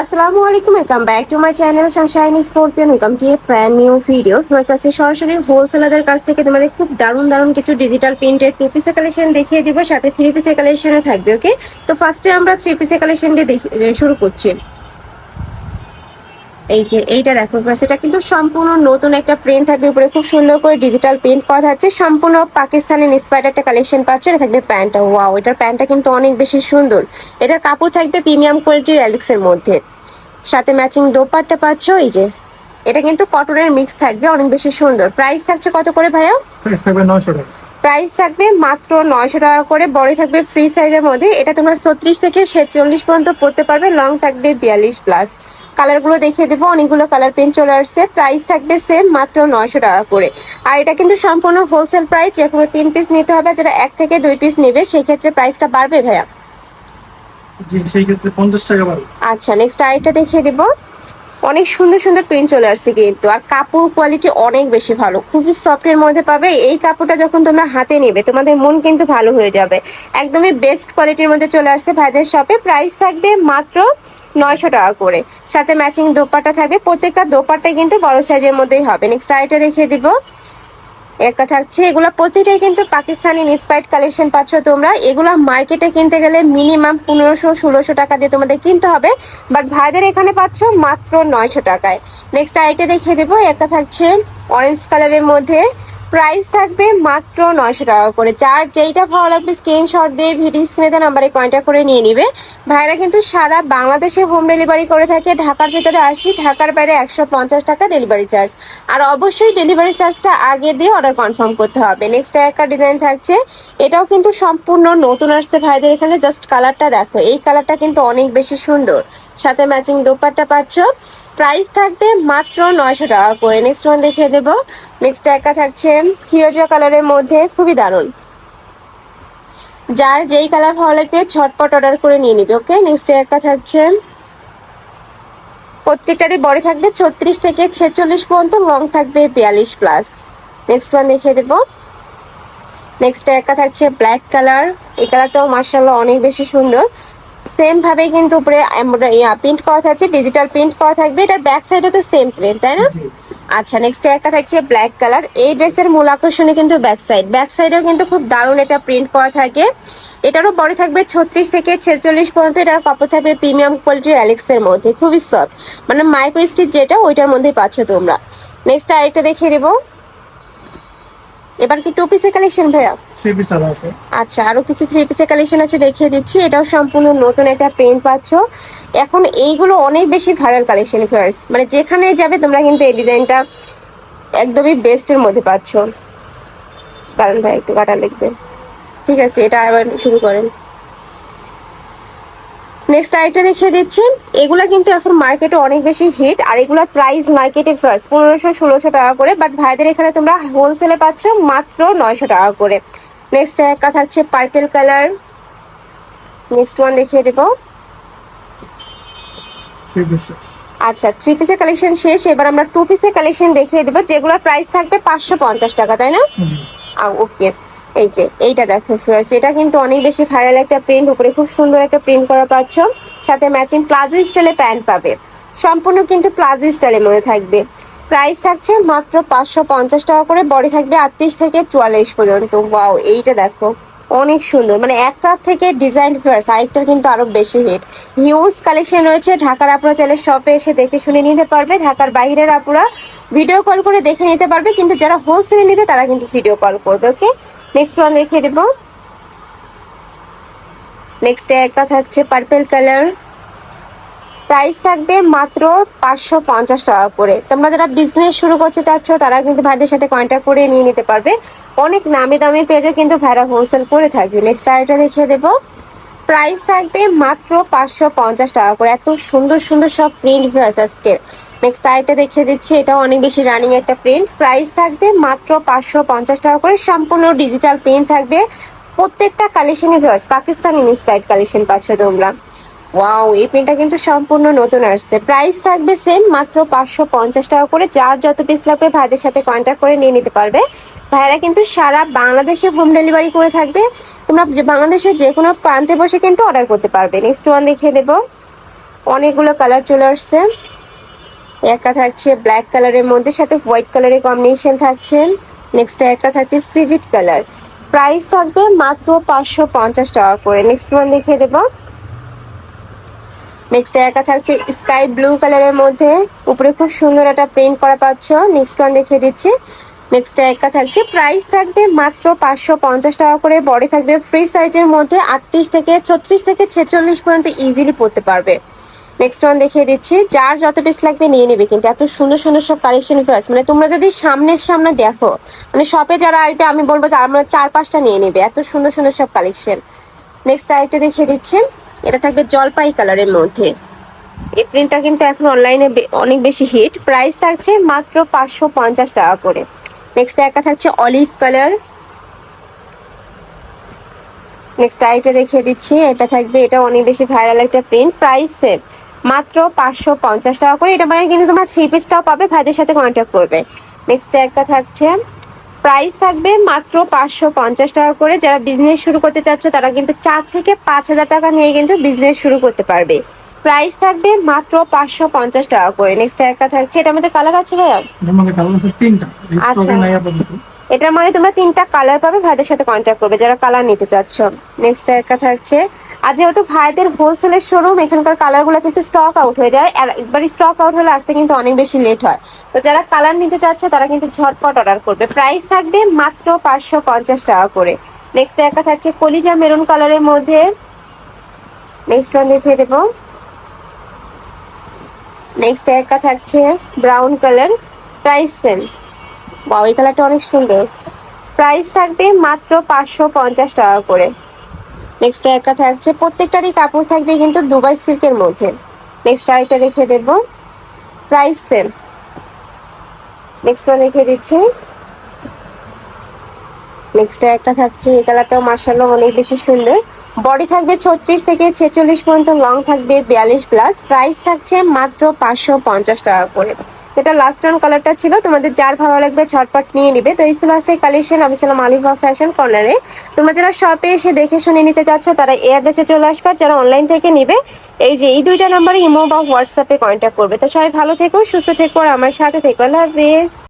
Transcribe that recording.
আসসালামু আলাইকুম welcome back to my channel sunshine scorpion welcome to a brand new video first আজকে সরাসরি হোলসেলারদের কাছ থেকে তোমাদের খুব দারুণ দারুণ কিছু ডিজিটাল প্রিন্টের টু পিসের কালেকশন দেখিয়ে দিব, সাথে থ্রি পিসের কালেকশনও থাকবে ওকে তো ফার্স্টে আমরা থ্রি পিসের কালেকশন দিয়ে শুরু করছি। এই যে এইটা দেখো এটা কিন্তু সম্পূর্ণ নতুন একটা প্রিন্ট থাকবে। উপরে খুব সুন্দর করে ডিজিটাল প্রিন্ট করা থাকছে। সম্পূর্ণ পাকিস্তানি ইন্সপায়ার্ড একটা কালেকশন পাচ্ছ। এটা থাকবে প্যান্টটা। ওয়াও এটার প্যান্টটা কিন্তু অনেক বেশি সুন্দর। এটার কাপড় থাকবে প্রিমিয়াম কোয়ালিটির অ্যালেক্সের মধ্যে। সাথে ম্যাচিং দোপাট্টা পাচ্ছ, এই যে। এটা কিন্তু কটনের মিক্স থাকবে, অনেক বেশি সুন্দর। প্রাইস থাকছে কত করে ভাইয়া? প্রাইস থাকবে নশো টাকা। প্রাইস থাকবে মাত্র নয়শো টাকা করে বড় থাকবে ফ্রি সাইজের মধ্যে। এটা তোমরা ছত্রিশ থেকে ছেচল্লিশ পর্যন্ত পড়তে পারবে লং থাকবে বিয়াল্লিশ প্লাস কালারগুলো দেখিয়ে দেবো অনেকগুলো কালার প্রিন্ট চলে আসছে। প্রাইস থাকবে সেম মাত্র নয়শো টাকা করে। আর এটা কিন্তু সম্পূর্ণ হোলসেল প্রাইস যে কোনো তিন পিস নিতে হবে যারা এক থেকে দুই পিস নেবে সেই ক্ষেত্রে প্রাইসটা বাড়বে ভাইয়া? জি সেই ক্ষেত্রে পঞ্চাশ টাকা পাবে আচ্ছা নেক্সট আরেকটা দেখিয়ে দিব। অনেক সুন্দর সুন্দর প্রিন্ট চলে আসছে কিন্তু। আর কাপড় কোয়ালিটি অনেক বেশি ভালো। খুবই সফটের মধ্যে পাবে। এই কাপড়টা যখন তোমরা হাতে নেবে, তোমাদের মন কিন্তু ভালো হয়ে যাবে। একদমই বেস্ট কোয়ালিটির মধ্যে চলে আসছে ভাইদের শপে প্রাইস থাকবে মাত্র নয়শো টাকা করে। সাথে ম্যাচিং দোপাটা থাকবে। প্রত্যেকটা দোপাটা কিন্তু বড় সাইজের মধ্যেই হবে। নেক্সট আইটা দেখিয়ে দিব। একটা থাকছে, এগুলো প্রতিটাই কিন্তু পাকিস্তানি ইন্সপায়ার্ড কালেকশন পাচ্ছ তোমরা। এগুলো মার্কেটে কিনতে গেলে মিনিমাম পনেরোশো, ষোলোশো টাকা দিয়ে তোমাদের কিনতে হবে। বাট ভাইদের এখানে পাচ্ছ মাত্র নয়শো টাকায়। নেক্সট আইটে দেখিয়ে দেবো, একটা থাকছে অরেঞ্জ কালারের মধ্যে। প্রাইস থাকবে মাত্র নয়শো টাকা করে। যার যেইটা ভালো লাগবে স্ক্রিনশট দিয়ে ভিডিও স্ক্রিনে নাম্বারে কন্ট্যাক্ট করে নিয়ে নিবে। ভাইরা কিন্তু সারা বাংলাদেশে হোম ডেলিভারি করে থাকে। ঢাকার ভিতরে আসি, ঢাকার বাইরে একশো পঞ্চাশ টাকা ডেলিভারি চার্জ আর অবশ্যই ডেলিভারি চার্জটা আগে দিয়ে অর্ডার কনফার্ম করতে হবে। নেক্সট একটা ডিজাইন থাকছে, এটাও কিন্তু সম্পূর্ণ নতুন আসছে। ভাইদের এখানে জাস্ট কালারটা দেখো, এই কালারটা কিন্তু অনেক বেশি সুন্দর। সাথে ম্যাচিং দোপাট্টা পাচ্ছ। প্রাইস থাকবে মাত্র নয়শো টাকা করে। নেক্সট ওয়ান দেখিয়ে দেবো। নেক্সট একটা থাকছে ফিরোজা কালারের মধ্যে, খুবই দারুণ। যার যেই কালার ভালো লাগবে ছটপট অর্ডার করে নিয়ে নিবে ওকে নেক্সট একটা থাকছে, প্রত্যেকটারই বডি থাকবে ছত্রিশ থেকে ছেচল্লিশ পর্যন্ত লং থাকবে বিয়াল্লিশ প্লাস নেক্সট ওয়ান দেখিয়ে দেবো। নেক্সট একটা থাকছে ব্ল্যাক কালার এই কালারটাও মার্শাল্লাহ অনেক বেশি সুন্দর। সেম ভাবে কিন্তু উপরে প্রিন্ট করা থাকছে ডিজিটাল প্রিন্ট করা থাকবে। এটার ব্যাক সাইডে তো সেম প্রিন্ট তাই না? আচ্ছা নেক্সট একটা থাকছে ব্ল্যাক কালার এই ড্রেসের মূল আকর্ষণে কিন্তু ব্যাক সাইড ব্যাক সাইডেও কিন্তু খুব দারুণ এটা প্রিন্ট করা থাকে। এটারও বড় থাকবে ছত্রিশ থেকে ছেচল্লিশ পর্যন্ত। এটার কাপড় থাকবে প্রিমিয়াম কোয়ালিটির অ্যালেক্সের মধ্যে। খুবই সফট মানে মাইক্রো স্টিচ যেটা ওইটার মধ্যেই পাচ্ছ তোমরা। নেক্সট আরেকটা দেখিয়ে দেবো। এবার কি টু পিসের কালেকশন ভাইয়া? থ্রি পিস আছে। আচ্ছা আরও কিছু থ্রি পিসের কালেকশন আছে দেখিয়ে দিচ্ছি। এটাও সম্পূর্ণ নতুন একটা প্রিন্ট পাচ্ছ। এখন এইগুলো অনেক বেশি ভাইরাল কালেকশন ফেয়ার্স মানে যেখানে যাবে তোমরা কিন্তু এই ডিজাইনটা একদমই বেস্টের মধ্যে পাচ্ছ। কারণ ভাই একটু কাটা লিখবে। ঠিক আছে এটা আবার শুরু করেন। নেক্সট আরেকটা দেখিয়ে দিচ্ছি। এগুলা কিন্তু এখন মার্কেটে অনেক বেশি হিট আর এগুলোর প্রাইস মার্কেটে ফার্স্ট পনেরোশো ষোলোশো টাকা করে বাট ভাইদের এখানে তোমরা হোলসেলে পাচ্ছ মাত্র নয়শো টাকা করে। নেক্সট একটা থাকছে পার্পেল কালার নেক্সট ওয়ান দেখিয়ে দেবো। আচ্ছা থ্রি পিসের কালেকশন শেষ এবার আমরা টু পিসের কালেকশন দেখিয়ে দেবো যেগুলোর প্রাইস থাকবে পাঁচশো পঞ্চাশ টাকা তাই না? ওকে এই যে, এইটা দেখো ফিয়ার্স এটা কিন্তু অনেক বেশি ভাইরাল একটা প্রিন্ট উপরে খুব সুন্দর একটা প্রিন্ট করা পাচ্ছ। সাথে ম্যাচিং প্লাজো স্টাইলে প্যান্ট পাবে। সম্পূর্ণ কিন্তু প্লাজো স্টাইলের মধ্যে থাকবে। প্রাইস থাকছে মাত্র পাঁচশো পঞ্চাশ টাকা করে বডি থাকবে আটত্রিশ থেকে চুয়াল্লিশ পর্যন্ত। ওয়াও এইটা দেখো, অনেক সুন্দর। মানে একটা থেকে ডিজাইন ফিয়ার্স আরেকটার কিন্তু আরও বেশি হিট হিউজ কালেকশন রয়েছে, ঢাকার আপুরা চাইলে শপে এসে দেখে শুনে নিতে পারবে। ঢাকার বাইরের আপুরা ভিডিও কল করে দেখে নিতে পারবে। কিন্তু যারা হোলসেলে নেবে, তারা কিন্তু ভিডিও কল করবে ওকে নেক্সট ওয়ান দেখিয়ে দেবো। নেক্সট একটা থাকছে পার্পেল কালার প্রাইস থাকবে মাত্র পাঁচশো পঞ্চাশ টাকা করে। তোমরা যারা বিজনেস শুরু করতে চাচ্ছ, তারা কিন্তু ভাইদের সাথে কন্ট্যাক্ট করে নিয়ে নিতে পারবে। অনেক নামি দামি পেজে কিন্তু ভাইরা হোলসেল করে থাকে। নেক্সট আরেকটা দেখিয়ে দেবো। প্রাইস থাকবে মাত্র পাঁচশো পঞ্চাশ টাকা করে। এত সুন্দর সুন্দর সব প্রিন্ট ভিউয়ার্স আজকে নেক্সট আইটা দেখিয়ে দিচ্ছি এটা অনেক বেশি রানিং একটা প্রিন্ট প্রাইস থাকবে মাত্র পাঁচশো পঞ্চাশ টাকা করে। সম্পূর্ণ ডিজিটাল প্রিন্ট থাকবে। প্রত্যেকটা কালেকশনই ভিউয়ার্স পাকিস্তানি ইন্সপায়ার্ড কালেকশন পাচ্ছ তোমরা। ওয়াও এই প্রিন্টটা কিন্তু সম্পূর্ণ নতুন আসছে। প্রাইস থাকবে সেম মাত্র পাঁচশো পঞ্চাশ টাকা করে। যার যত পিস লাগবে, ভাইদের সাথে কন্ট্যাক্ট করে নিয়ে নিতে পারবে। ভাইরা কিন্তু সারা বাংলাদেশে হোম ডেলিভারি করে থাকবে। তোমরা বাংলাদেশের যে কোনো প্রান্তে বসে কিন্তু অর্ডার করতে পারবে। নেক্সট ওয়ান দেখিয়ে দেবো। অনেকগুলো কালার চলে আসছে। একটা থাকছে ব্ল্যাক কালারের মধ্যে, সাথে হোয়াইট কালারের কম্বিনেশন থাকছে। নেক্সট একটা থাকছে সিভিট কালার প্রাইস থাকবে মাত্র পাঁচশো পঞ্চাশ টাকা করে। নেক্সট ওয়ান দেখিয়ে দেবো। নেক্সট একটা থাকছে স্কাই ব্লু কালারের মধ্যে। উপরে খুব সুন্দর একটা প্রিন্ট করা পাচ্ছ। নেক্সট ওয়ান দেখিয়ে দিচ্ছি। নেক্সট একটা থাকছে প্রাইস থাকবে মাত্র পাঁচশো পঞ্চাশ টাকা করে। বডি থাকবে ফ্রি সাইজের মধ্যে আটত্রিশ থেকে ছত্রিশ থেকে ছেচল্লিশ পর্যন্ত ইজিলি পড়তে পারবে। নেক্সট ওয়ান দেখিয়ে দিচ্ছি, যার যত পিস লাগবে নিয়ে নেবে। কিন্তু এত সুন্দর সুন্দর সব কালেকশন ফার্স মানে তোমরা যদি সামনের সামনে দেখো মানে শপে যারা আসবে, আমি বলব যে আমরা চার পাঁচটা নিয়ে নেবে। এত সুন্দর সুন্দর সব কালেকশন নেক্সট আরেকটা দেখিয়ে দিচ্ছি। এটা থাকবে জলপাই কালারের মধ্যে। এই প্রিন্টটা কিন্তু এখন অনলাইনে অনেক বেশি হিট প্রাইস থাকছে মাত্র পাঁচশো পঞ্চাশ টাকা করে। নেক্সট একটা থাকছে অলিভ কালার নেক্সট আইটা দেখিয়ে দিচ্ছি। এটা থাকবে, এটা অনেক বেশি ভাইরাল একটা প্রিন্ট প্রাইস সেম মাত্র পাঁচশো পঞ্চাশ টাকা করে। এটা মানে কিন্তু তোমরা থ্রি পিসটাও পাবে, ভাইদের সাথে কন্ট্যাক্ট করবে। নেক্সট একটা থাকছে প্রাইস থাকবে মাত্র পাঁচশো পঞ্চাশ টাকা করে। যারা বিজনেস শুরু করতে চাচ্ছ তারা কিন্তু চার থেকে পাঁচ হাজার টাকা নিয়ে কিন্তু বিজনেস শুরু করতে পারবে। প্রাইস থাকবে মাত্র পাঁচশো পঞ্চাশ টাকা করে। নেক্সট একটা থাকছে। এটার মধ্যে কালার আছে ভাইয়া? কালার আছে তিনটা। আচ্ছা। এটার মধ্যে তোমরা তিনটা কালার পাবে, ভাইদের সাথে কন্ট্যাক্ট করবে, যারা কালার নিতে চাচ্ছ। নেক্সট একটা থাকছে। আর যেহেতু ভাইদের হোলসেলের শোরুম এখানকার কালারগুলো কিন্তু স্টক আউট হয়ে যায়। আর একবার স্টক আউট হলে আসতে কিন্তু অনেক বেশি লেট হয়। তো যারা কালার নিতে চাচ্ছ, তারা কিন্তু ঝটপট অর্ডার করবে। প্রাইস থাকবে মাত্র পাঁচশো পঞ্চাশ টাকা করে। নেক্সট একটা থাকছে কলিজা মেরুন কালারের মধ্যে। নেক্সট ওয়ান দেখিয়ে দেবো। নেক্সট একটা থাকছে ব্রাউন কালার প্রাইস সেম বাও এই কালারটা অনেক সুন্দর। প্রাইস থাকবে মাত্র পাঁচশো পঞ্চাশ টাকা করে। নেক্সট একটা থাকছে, প্রত্যেকটারই কাপড় থাকবে কিন্তু দুবাই সিল্কের মধ্যে। নেক্সট আরেকটা দেখিয়ে দেবো। প্রাইস সেম নেক্সট ওয়ান দেখিয়ে দিচ্ছি। নেক্সট একটা থাকছে, এই কালারটাও মার্শাল্লাহ অনেক বেশি সুন্দর। বডি থাকবে ছত্রিশ থেকে ছেচল্লিশ পর্যন্ত লং থাকবে বিয়াল্লিশ প্লাস প্রাইস থাকছে মাত্র পাঁচশো পঞ্চাশ টাকা করে। এটা লাস্ট ওয়ান কালারটা ছিল। তোমাদের যার ভালো লাগবে ছটপট নিয়ে নিবে। তো এই ছিল আছে কালেকশন আমি ছিলাম আলিফা ফ্যাশন কর্নারে তোমরা যারা শপে এসে দেখে শুনে নিতে চাচ্ছ, তারা এই অ্যাড্রেসে চলে আসবে। যারা অনলাইন থেকে নিবে, এই যে এই দুইটা নাম্বারে ইমো বা হোয়াটসঅ্যাপে কন্ট্যাক্ট করবে। তো সবাই ভালো থেকো, সুস্থ থেকো, আর আমার সাথে থেকো। আল্লাহ হাফিজ।